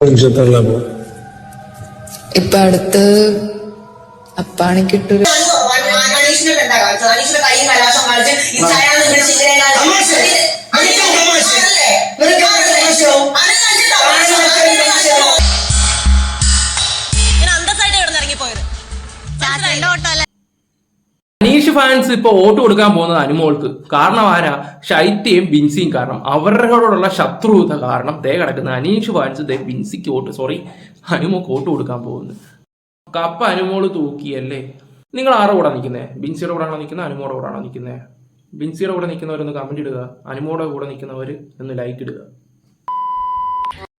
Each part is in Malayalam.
നിമിഷത്തുള്ള പോ ഇപ്പൊ അടുത്ത് അപ്പാണിക്കിട്ടൊരു ഫാൻസ് ഇപ്പൊ വോട്ട് കൊടുക്കാൻ പോകുന്നത് അനുമോൾക്ക്. കാരണം ആരാ? ശൈത്യയും ബിൻസിയും. കാരണം അവരോടുള്ള ശത്രുത കാരണം ദേ കിടക്കുന്ന അനീഷ് ഫാൻസ് ദേ ബിൻസിക്ക് വോട്ട് സോറി അനുമോക്ക് വോട്ട് കൊടുക്കാൻ പോകുന്നു കപ്പ അനുമോൾ തൂക്കിയല്ലേ? നിങ്ങൾ ആരുടെ കൂടെ നിൽക്കുന്നേ? ബിൻസിയുടെ കൂടെ ആണോ നിൽക്കുന്നത് അനുമോടെ കൂടെ ആണോ നിൽക്കുന്നത് ബിൻസിയുടെ കൂടെ നിൽക്കുന്നവരൊന്ന് കമന്റ് ഇടുക. അനുമോടെ കൂടെ നിൽക്കുന്നവർ ഒന്ന് ലൈക്ക് ഇടുക.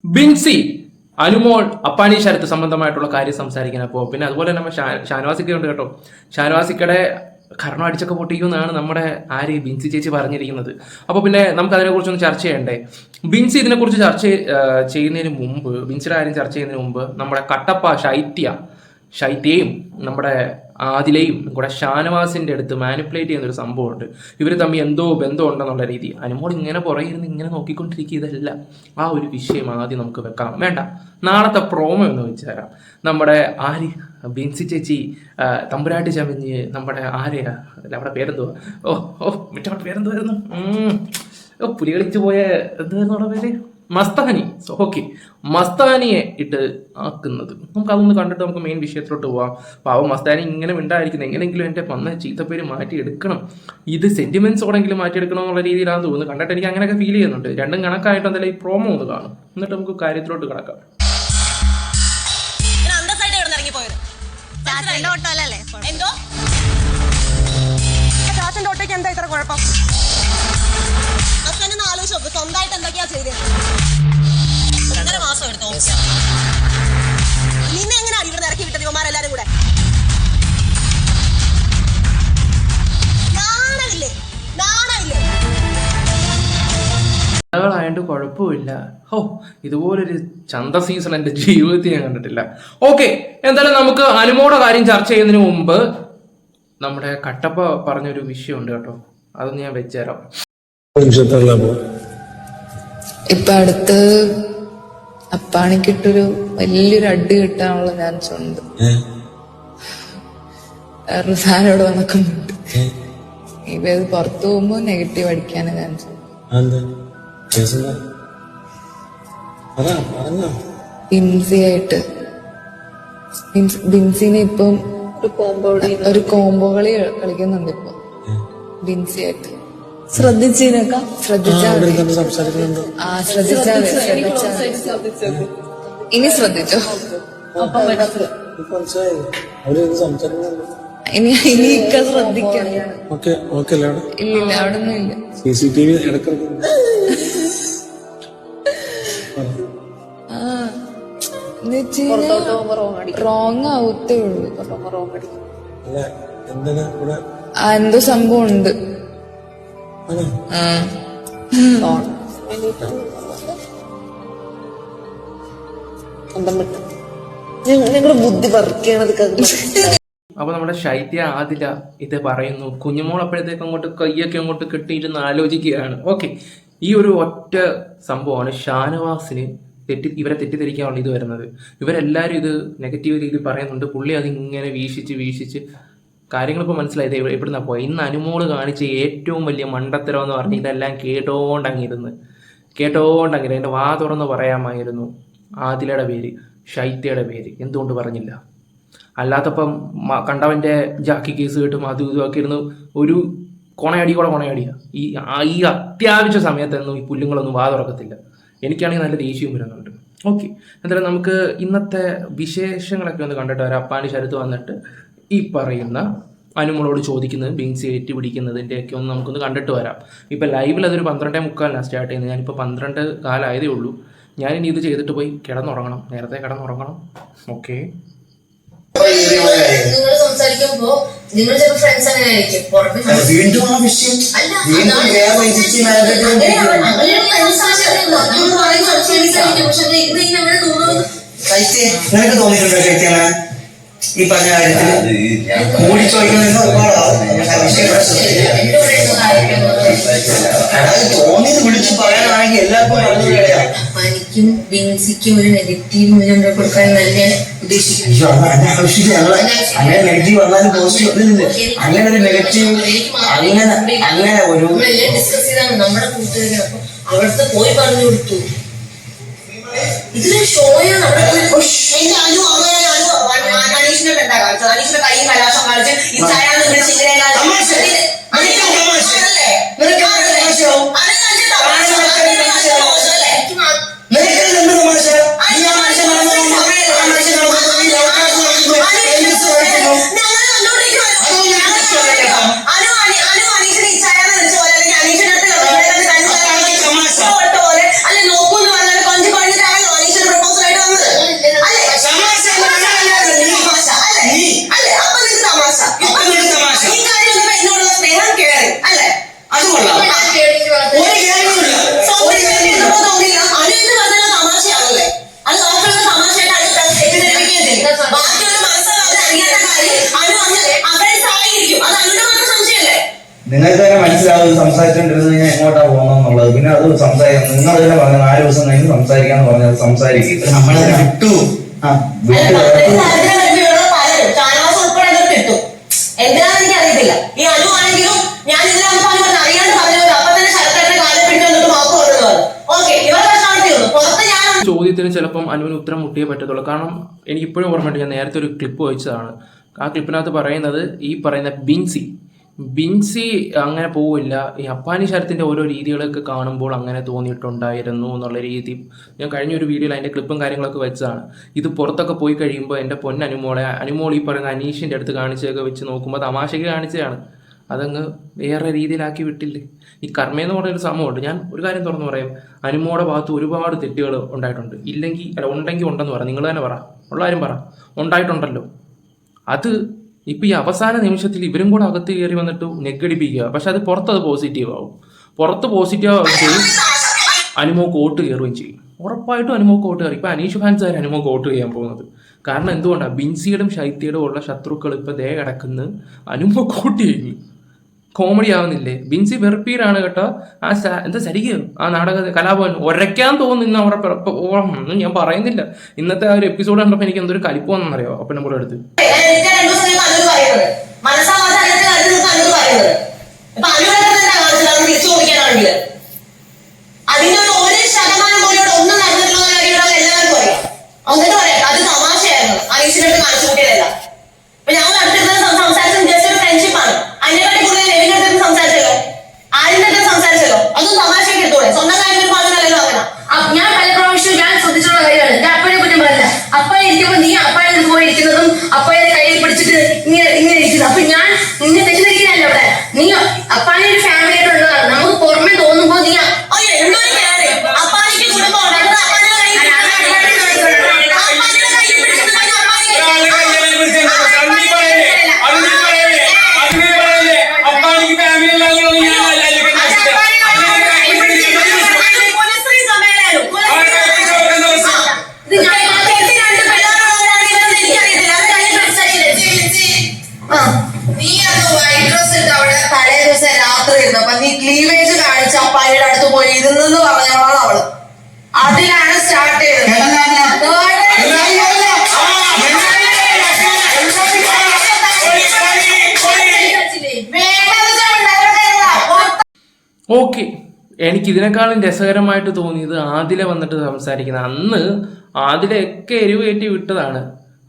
ബിൻസി അനുമോൾ അപ്പാനി ശരത്ത് സംബന്ധമായിട്ടുള്ള കാര്യം സംസാരിക്കാൻ അപ്പോൾ പിന്നെ അതുപോലെ തന്നെ ഷാ- ഷാനവാസിക്ക ഉണ്ട് കേട്ടോ. ഷാനവാസിക്കയുടെ കർണം അടിച്ചൊക്കെ പൊട്ടിക്കുമെന്നാണ് നമ്മുടെ ആര് ബിൻസി ചേച്ചി പറഞ്ഞിരിക്കുന്നത്. അപ്പോൾ പിന്നെ നമുക്ക് അതിനെക്കുറിച്ചൊന്ന് ചർച്ച ചെയ്യണ്ടേ? ബിൻസി ഇതിനെക്കുറിച്ച് ചർച്ച ചെയ്യുന്നതിന് മുമ്പ് ബിൻസിയുടെ കാര്യം ചർച്ച ചെയ്യുന്നതിന് മുമ്പ് നമ്മുടെ കട്ടപ്പ ശൈത്യ ശൈത്യയും നമ്മുടെ ആദിലയും കൂടെ ഷാനവാസിന്റെ അടുത്ത് മാനിപ്പുലേറ്റ് ചെയ്യുന്ന ഒരു സംഭവമുണ്ട്. ഇവർ തമ്മിൽ എന്തോ ബന്ധം ഉണ്ടെന്നുള്ള രീതി. അനുമോൾ ഇങ്ങനെ പുറകെ ഇരുന്ന് ഇങ്ങനെ നോക്കിക്കൊണ്ടിരിക്കുക ഇതല്ല. ആ ഒരു വിഷയം ആദ്യം നമുക്ക് വെക്കാം. വേണ്ട. നാളത്തെ പ്രോമോ എന്ന് വെച്ച് തരാം. നമ്മുടെ ആര് ബിൻസി ചേച്ചി തമ്പുരാട്ടി ചമഞ്ഞ് നമ്മുടെ ആരെയാ അല്ല അവിടെ പേരെന്തുവാ? ഓ ഓ മറ്റേ പേരെന്തുവായിരുന്നു? ഓ പുലി കളിച്ചു പോയ എന്തായിരുന്നു അവിടെ പേര്? മസ്താനി ഓക്കെ മസ്താനിയെ ഇട്ട് ആക്കുന്നത്. നമുക്ക് അതൊന്ന് കണ്ടിട്ട് നമുക്ക് മെയിൻ വിഷയത്തിലോട്ട് പോവാം. പാവം മസ്താനി ഇങ്ങനെ ഉണ്ടായിരിക്കുന്നത് എങ്ങനെയെങ്കിലും എന്റെ വന്ന ചീത്തപ്പേര് മാറ്റിയെടുക്കണം. ഇത് സെന്റിമെന്റ്സോടെങ്കിലും മാറ്റിയെടുക്കണം എന്നുള്ള രീതിയിലാണ് തോന്നുന്നു. കണ്ടിട്ട് എനിക്ക് അങ്ങനെയൊക്കെ ഫീൽ ചെയ്യുന്നുണ്ട്. രണ്ടും കണക്കായിട്ട് എന്തായാലും ഈ പ്രോമോ ഒന്ന് കാണും. എന്നിട്ട് നമുക്ക് കാര്യത്തിലോട്ട് കിടക്കാം. ചാച്ചന്റെ ഒട്ടേക്ക് എന്താ ഇത്ര കുഴപ്പം? ആലോചിച്ച് നോക്ക്. സ്വന്തമായിട്ട് എന്തൊക്കെയാ ചെയ്തത് ഒന്നര മാസം എടുത്തു? നിന്നെ എങ്ങനെ ഇവിടെ ഇറക്കി വിട്ടത് ഇവന്മാരെല്ലാരും കൂടെ? നാണമില്ലേ നാണമില്ലേ ായതുകൊണ്ട് കുഴപ്പമില്ല. ഹോ ഇതുപോലൊരു ചന്ത സീസൺ എന്റെ ജീവിതത്തിൽ ഞാൻ കണ്ടിട്ടില്ല. ഓക്കെ എന്തായാലും നമുക്ക് അനുമോടെ കാര്യം ചർച്ച ചെയ്യുന്നതിന് മുമ്പ് നമ്മുടെ കട്ടപ്പ പറഞ്ഞൊരു വിഷയമുണ്ട് കേട്ടോ. അതൊന്ന് ഞാൻ വെച്ചുതരാം. പോ ഇപ്പൊ അടുത്ത് അപ്പാണിക്കിട്ടൊരു വലിയൊരു അടി കിട്ടാനുള്ള ചാൻസ് ഉണ്ട്. സാധനോട് നടക്കുന്നുണ്ട് ഇപ്പൊ ഇത് പുറത്തു പോകുമ്പോ നെഗറ്റീവ് അടിക്കാനാണ് ചാൻസ് അതാ ബിൻസി ആയിട്ട്. ബിൻസ്- ബിൻസിനെ ഇപ്പം ഒരു കോംബോ കളി കളിക്കുന്നുണ്ട് ഇപ്പൊ. ബിൻസി ആയിട്ട് ശ്രദ്ധിച്ചതിനൊക്കെ ശ്രദ്ധിച്ചാൽ ആ ശ്രദ്ധിച്ചാ മതി, ഇനി ശ്രദ്ധിച്ചോ? ഇനി ഇനി ഇക്ക ശ്രദ്ധിക്കണം. ഓക്കെ ഓക്കെ അല്ലേ അവിടെ ഇല്ലില്ല അവിടെ ഒന്നും ഇല്ല. C C T V wrong ആവത്തേ ഉള്ളൂ. എന്തോ സംഭവം ഉണ്ട് ഞങ്ങളുടെ ബുദ്ധി വർക്ക് ചെയ്യണത് അപ്പൊ നമ്മുടെ ശൈത്യ ആദില ഇത് പറയുന്നു കുഞ്ഞുമോൾ അപ്പോഴത്തേക്ക് അങ്ങോട്ട് കൈയൊക്കെ അങ്ങോട്ട് കെട്ടിയിരുന്ന് ആലോചിക്കുകയാണ്. ഓക്കെ ഈ ഒരു ഒറ്റ സംഭവമാണ് ഷാനവാസിന് തെറ്റി ഇവരെ തെറ്റിദ്ധരിക്കാനുള്ള ഇത് വരുന്നത്. ഇവരെല്ലാവരും ഇത് നെഗറ്റീവ് രീതിയിൽ പറയുന്നുണ്ട്. പുള്ളി അതിങ്ങനെ വീശിച്ച് വീശിച്ച് കാര്യങ്ങളിപ്പോൾ മനസ്സിലായത് എവിടെ എവിടുന്നാ പോയി? ഇന്ന് അനുമോൾ കാണിച്ച ഏറ്റവും വലിയ മണ്ടത്തരം എന്ന് പറഞ്ഞ് ഇതെല്ലാം കേട്ടോണ്ടങ്ങിരുന്ന് കേട്ടോണ്ടങ്ങിരുന്ന്. എന്റെ വാ തുറന്ന് പറയാമായിരുന്നു. ആദിലയുടെ പേര് ശൈത്യയുടെ പേര്. എന്തുകൊണ്ട് പറഞ്ഞില്ല? അല്ലാത്തപ്പം കണ്ടവന്റെ ജാക്കി കേസ് കിട്ടും അതും ഇതുമൊക്കെ ഇരുന്ന് ഒരു കൊണയടി കൂടെ കൊണയടിയാ. ഈ ഈ അത്യാവശ്യ സമയത്തൊന്നും ഈ പുല്ലുങ്ങളൊന്നും വാ തുറക്കത്തില്ല. എനിക്കാണെങ്കിൽ നല്ല ദേഷ്യവും വരുന്നുണ്ട്. ഓക്കെ എന്തായാലും നമുക്ക് ഇന്നത്തെ വിശേഷങ്ങളൊക്കെ ഒന്ന് കണ്ടിട്ട് വരാം. അപ്പാനി ശരത്ത് വന്നിട്ട് ഈ പറയുന്ന അനുമോളോട് ചോദിക്കുന്നത് ബീൻസ് ഏറ്റി പിടിക്കുന്നതിന്റെ ഒക്കെ ഒന്ന് നമുക്കൊന്ന് കണ്ടിട്ട് വരാം. ഇപ്പം ലൈവിൽ അതൊരു പന്ത്രണ്ടേ മുക്കാലിനാണ് സ്റ്റാർട്ട് ചെയ്യുന്നത്. ഞാനിപ്പോൾ പന്ത്രണ്ട് കാലമായതേ ഉള്ളൂ. ഞാനിനി ഇത് ചെയ്തിട്ട് പോയി കിടന്നുറങ്ങണം. നേരത്തെ കിടന്നുറങ്ങണം. ഓക്കെ നിങ്ങൾ സംസാരിക്കുമ്പോ നിങ്ങൾ ചില ഫ്രണ്ട്സ് അങ്ങനെ ആയിരിക്കും പുറത്ത് വീണ്ടും ആ വിഷയം അല്ല, വീണ്ടും വേറെ നിനക്ക് തോന്നിയിട്ടുണ്ടോ ഈ പറഞ്ഞ കാര്യത്തിൽ കൂടി ഒരുപാടാവും അതായത് തോന്നിയത് വിളിച്ചു പറയാനാണെങ്കിൽ എല്ലാവർക്കും പറഞ്ഞു പനിക്കും ബിൻസിക്കും ഒരു നെഗറ്റീവ് മൂല്യം കൊടുക്കാൻ നല്ല ഉദ്ദേശിക്കുന്നു. അങ്ങനെ നെഗറ്റീവ് വന്നാലും പോസിറ്റീവ് അങ്ങനെ ഒരു നെഗറ്റീവ് അങ്ങനെ അങ്ങനെ ഒരു ഡിസ്കസ് ചെയ്താണ് നമ്മുടെ കൂട്ടുകാരെ. അപ്പൊ അവിടുത്തെ പോയി പറഞ്ഞു കൊടുത്തു. ഇതൊരു ഷോയാണ് അവിടെ അനീഷിനെ എന്താ കാണിച്ചത്. അനീഷിന്റെ കൈ കലാശം കാണിച്ച് ഈ നിങ്ങൾക്ക് തന്നെ മനസ്സിലാവും സംസാരിച്ചോണ്ടിരുന്നത് ഞാൻ എങ്ങോട്ടാ പോകുന്നെന്നുള്ളത് പിന്നെ അത് സംസാരിക്കാം നിങ്ങൾ തന്നെ പറഞ്ഞു നാല് ദിവസം കഴിഞ്ഞ് സംസാരിക്കാന്ന് പറഞ്ഞത് സംസാരിക്കും നമ്മളത് വിട്ടു. ആ. ചോദ്യത്തിന് ചിലപ്പം അനുവിന് ഉത്തരം മുട്ടിയേ പറ്റത്തുള്ളൂ. കാരണം എനിക്ക് ഇപ്പോഴും ഓർമ്മയുണ്ട് ഞാൻ നേരത്തെ ഒരു ക്ലിപ്പ് വെച്ചതാണ്. ആ ക്ലിപ്പിനകത്ത് പറയുന്നത് ഈ പറയുന്ന ബിൻസി. ബിൻസി അങ്ങനെ പോവില്ല. ഈ അപ്പാനി ശരത്തിന്റെ ഓരോ രീതികളൊക്കെ കാണുമ്പോൾ അങ്ങനെ തോന്നിയിട്ടുണ്ടായിരുന്നു എന്നുള്ള രീതി ഞാൻ കഴിഞ്ഞ ഒരു വീഡിയോയിൽ അതിന്റെ ക്ലിപ്പും കാര്യങ്ങളൊക്കെ വെച്ചതാണ്. ഇത് പുറത്തൊക്കെ പോയി കഴിയുമ്പോൾ എന്റെ പൊന്നനുമോളെ അനുമോൾ ഈ പറയുന്ന അനീഷിന്റെ അടുത്ത് കാണിച്ചതൊക്കെ വെച്ച് നോക്കുമ്പോൾ തമാശയ്ക്ക് കാണിച്ചതാണ്. അതങ്ങ് വേറെ രീതിയിലാക്കി വിട്ടില്ലേ? ഈ കർമ്മയെന്ന് പറഞ്ഞൊരു സംഭവമുണ്ട്. ഞാൻ ഒരു കാര്യം തുറന്നു പറയാം. അനുമോടെ ഭാഗത്ത് ഒരുപാട് തെറ്റുകൾ ഉണ്ടായിട്ടുണ്ട്. ഇല്ലെങ്കിൽ അല്ല ഉണ്ടെങ്കിൽ ഉണ്ടെന്ന് പറ. നിങ്ങൾ തന്നെ പറ. ഉള്ള കാര്യം പറ. ഉണ്ടായിട്ടുണ്ടല്ലോ. അത് ഇപ്പം ഈ അവസാന നിമിഷത്തിൽ ഇവരും കൂടെ അകത്ത് കയറി വന്നിട്ട് നെഗടിപ്പിക്കുക. പക്ഷെ അത് പുറത്തത് പോസിറ്റീവ് ആവും. പുറത്ത് പോസിറ്റീവ് ആവുകയും അനുമോക്ക് വോട്ട് കയറുകയും ചെയ്യും. ഉറപ്പായിട്ടും അനുമോക്ക് വോട്ട് കയറി. ഇപ്പം അനീഷ് ഫാൻസ് ആയിരുന്നു അനുമോക്ക് വോട്ട് ചെയ്യാൻ പോകുന്നത്. കാരണം എന്തുകൊണ്ടാണ് ബിൻസിയുടെയും ശൈത്യയുടെയും ഉള്ള ശത്രുക്കൾ ഇപ്പം ദേ കിടക്കുന്ന. അനുമോക്ക് വോട്ട് ചെയ്യുന്നു. കോമഡി ആവുന്നില്ലേ? ബിൻസി വെറുപ്പീരാണ് കേട്ടോ. ആ എന്താ ശരിക്കും ആ നാടക കലാഭവൻ ഒരയ്ക്കാൻ തോന്നുന്നു അവരെ പിറ- ഒന്നും ഞാൻ പറയുന്നില്ല. ഇന്നത്തെ ആ ഒരു എപ്പിസോഡ് കണ്ടപ്പോൾ എനിക്ക് എന്തൊരു കലിപ്പ് വന്നെന്നറിയോ? അപ്പനെ കൂടെ അടുത്ത് എനിക്ക് രണ്ടു ദിവസം കഴിയുമ്പോൾ അനു പറയുന്നത് മനസ്സാവാതെ അതിനകത്ത് കാര്യത്തിൽ നിന്ന് അനു പറയുന്നത് ഇപ്പൊ അനുവിനെ തന്നെ അത് തിരിച്ചു ചോദിക്കാനാണെങ്കിൽ അതിന്റെ ഒരു ഒരു ശതമാനം പോലും നടന്നിട്ടുള്ള അത് തമാശയായിരുന്നു അടുത്ത് കാണിച്ചു കൂട്ടിയതല്ല അപ്പൊ ഞങ്ങൾ 多么高兴啊 ഓക്കെ. എനിക്ക് ഇതിനേക്കാളും രസകരമായിട്ട് തോന്നിയത് ആദില വന്നിട്ട് സംസാരിക്കുന്നത് അന്ന് ആദിലയൊക്കെ എരിവ് വിട്ടതാണ്.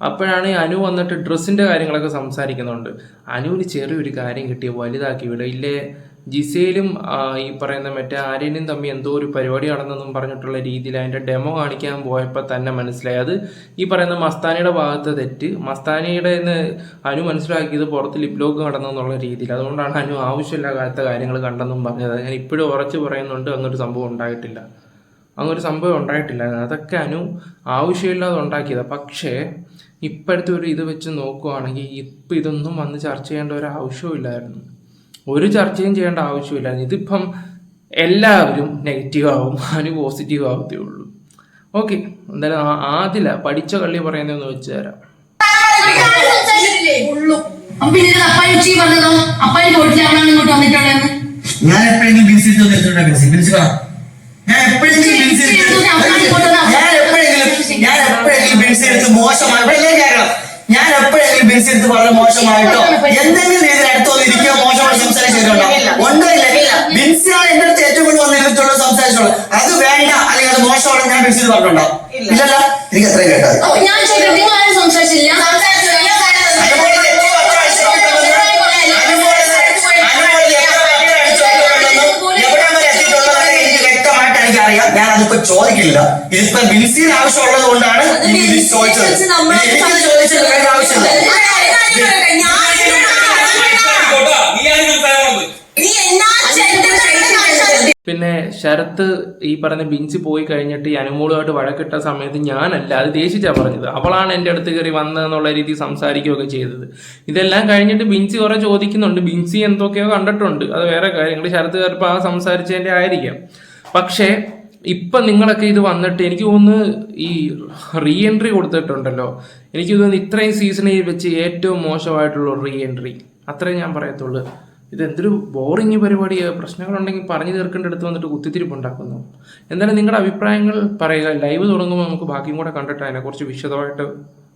അപ്പോഴാണ് അനു വന്നിട്ട് ഡ്രസ്സിന്റെ കാര്യങ്ങളൊക്കെ സംസാരിക്കുന്നുണ്ട്. അനുവിന് ചെറിയൊരു കാര്യം കിട്ടിയ വലുതാക്കി വിടും. ഇല്ലേ? ജിസയിലും ഈ പറയുന്ന മറ്റേ ആര്യനും തമ്മിൽ എന്തോ ഒരു പരിപാടി നടന്നെന്നും പറഞ്ഞിട്ടുള്ള രീതിയിൽ അതിന്റെ ഡെമോ കാണിക്കാൻ പോയപ്പോൾ തന്നെ മനസ്സിലായി. അത് ഈ പറയുന്ന മസ്താനിയുടെ ഭാഗത്ത് തെറ്റ്. മസ്താനിയുടെ നിന്ന് അനു മനസ്സിലാക്കിയത് പുറത്ത് ലിപ് ലോക്ക് നടന്നെന്നുള്ള രീതിയിൽ. അതുകൊണ്ടാണ് അനു ആവശ്യമില്ലാത്ത കാര്യങ്ങൾ കണ്ടെന്നും പറഞ്ഞത്. ഞാൻ ഇപ്പോഴും ഉറച്ചു പറയുന്നുണ്ട് അങ്ങനൊരു സംഭവം ഉണ്ടായിട്ടില്ല. അങ്ങനൊരു സംഭവം ഉണ്ടായിട്ടില്ല. അതൊക്കെ അനു ആവശ്യമില്ലാതെ ഉണ്ടാക്കിയതാണ് പക്ഷേ ഇപ്പോഴത്തെ ഒരു ഇത് വെച്ച് നോക്കുവാണെങ്കിൽ ഇപ്പം ഇതൊന്നും വന്ന് ചർച്ച ചെയ്യേണ്ട ഒരു ആവശ്യമില്ലായിരുന്നു ഒരു ചർച്ചയും ചെയ്യേണ്ട ആവശ്യമില്ല. ഇതിപ്പം എല്ലാവരും നെഗറ്റീവ് ആവും അനു പോസിറ്റീവ് ആവത്തേ ഉള്ളൂ. ഓക്കെ എന്തായാലും ആ- ആദില പഠിച്ച കള്ളി പറയുന്നതെന്ന് വെച്ച് തരാം. ഞാൻ എപ്പോഴെങ്കിലും ബിസിനസ് ഞാൻ എപ്പോഴെങ്കിലും എടുത്ത് ഞാൻ എപ്പോഴെങ്കിലും ഞാൻ വളരെ മോശമായിട്ടോ? എന്തെങ്കിലും രീതിയിൽ അടുത്ത് വന്നിരിക്കുകയോ മോശമായി സംസാരിച്ചിട്ടുണ്ടോ? ഇല്ല ബിൻസിയാണ് എന്റെ അടുത്ത് ഏറ്റവും കൂടുതൽ വന്നിരുന്നിട്ടുള്ള സംസാരിച്ചോളൂ അത് വേണ്ട. അല്ലെങ്കിൽ അത് മോശമാണ് ഞാൻ ബിൻസി പറഞ്ഞിട്ടുണ്ടോ? ഇല്ലല്ല? എനിക്ക് അത്രയും കേട്ടത്. ഞാൻ സംസാരിച്ചില്ല? ഞാൻ അതിപ്പോ ചോദിക്കില്ല. ഇതിപ്പോ ബിൻസിന് ആവശ്യമുള്ളത് കൊണ്ടാണ് ബിൻസിനെ ചോദിച്ചത്. ചോദിച്ചത് വേറെ ആവശ്യമില്ല. പിന്നെ ശരത്ത് ഈ പറഞ്ഞ ബിഞ്ച് പോയി കഴിഞ്ഞിട്ട് ഈ അനുമോളുമായിട്ട് വഴക്കിട്ട സമയത്ത് ഞാനല്ല അത് ദേശിച്ചാ പറഞ്ഞത്. അവളാണ് എന്റെ അടുത്ത് കയറി വന്നതെന്നുള്ള രീതിയിൽ സംസാരിക്കുകയൊക്കെ ചെയ്തത്. ഇതെല്ലാം കഴിഞ്ഞിട്ട് ബിഞ്ചി കുറെ ചോദിക്കുന്നുണ്ട്. ബിഞ്ചി എന്തൊക്കെയോ കണ്ടിട്ടുണ്ട്. അത് വേറെ കാര്യങ്ങൾ. ശരത്ത് കയറിപ്പോൾ ആ സംസാരിച്ചതിന്റെ ആയിരിക്കാം. പക്ഷേ ഇപ്പം നിങ്ങളൊക്കെ ഇത് വന്നിട്ട് എനിക്ക് തോന്നുന്നു ഈ റീ എൻട്രി കൊടുത്തിട്ടുണ്ടല്ലോ. എനിക്ക് തോന്നുന്നു ഇത്രയും സീസണിൽ വെച്ച് ഏറ്റവും മോശമായിട്ടുള്ള റീ എൻട്രി അത്രേ ഞാൻ പറയത്തുള്ളൂ. ഇത് എന്തൊരു ബോറിങ് പരിപാടിയാണ് പ്രശ്നങ്ങളുണ്ടെങ്കിൽ പറഞ്ഞു തീർക്കേണ്ട അടുത്ത് വന്നിട്ട് കുത്തിത്തിരിപ്പുണ്ടാക്കുന്നു എന്തായാലും നിങ്ങളുടെ അഭിപ്രായങ്ങൾ പറയുക. ലൈവ് തുടങ്ങുമ്പോൾ നമുക്ക് ബാക്കിയും കൂടെ കണ്ടിട്ട് അതിനെക്കുറിച്ച് വിശദമായിട്ട്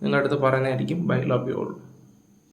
നിങ്ങളുടെ അടുത്ത് പറയുന്നതായിരിക്കും. Bye love you all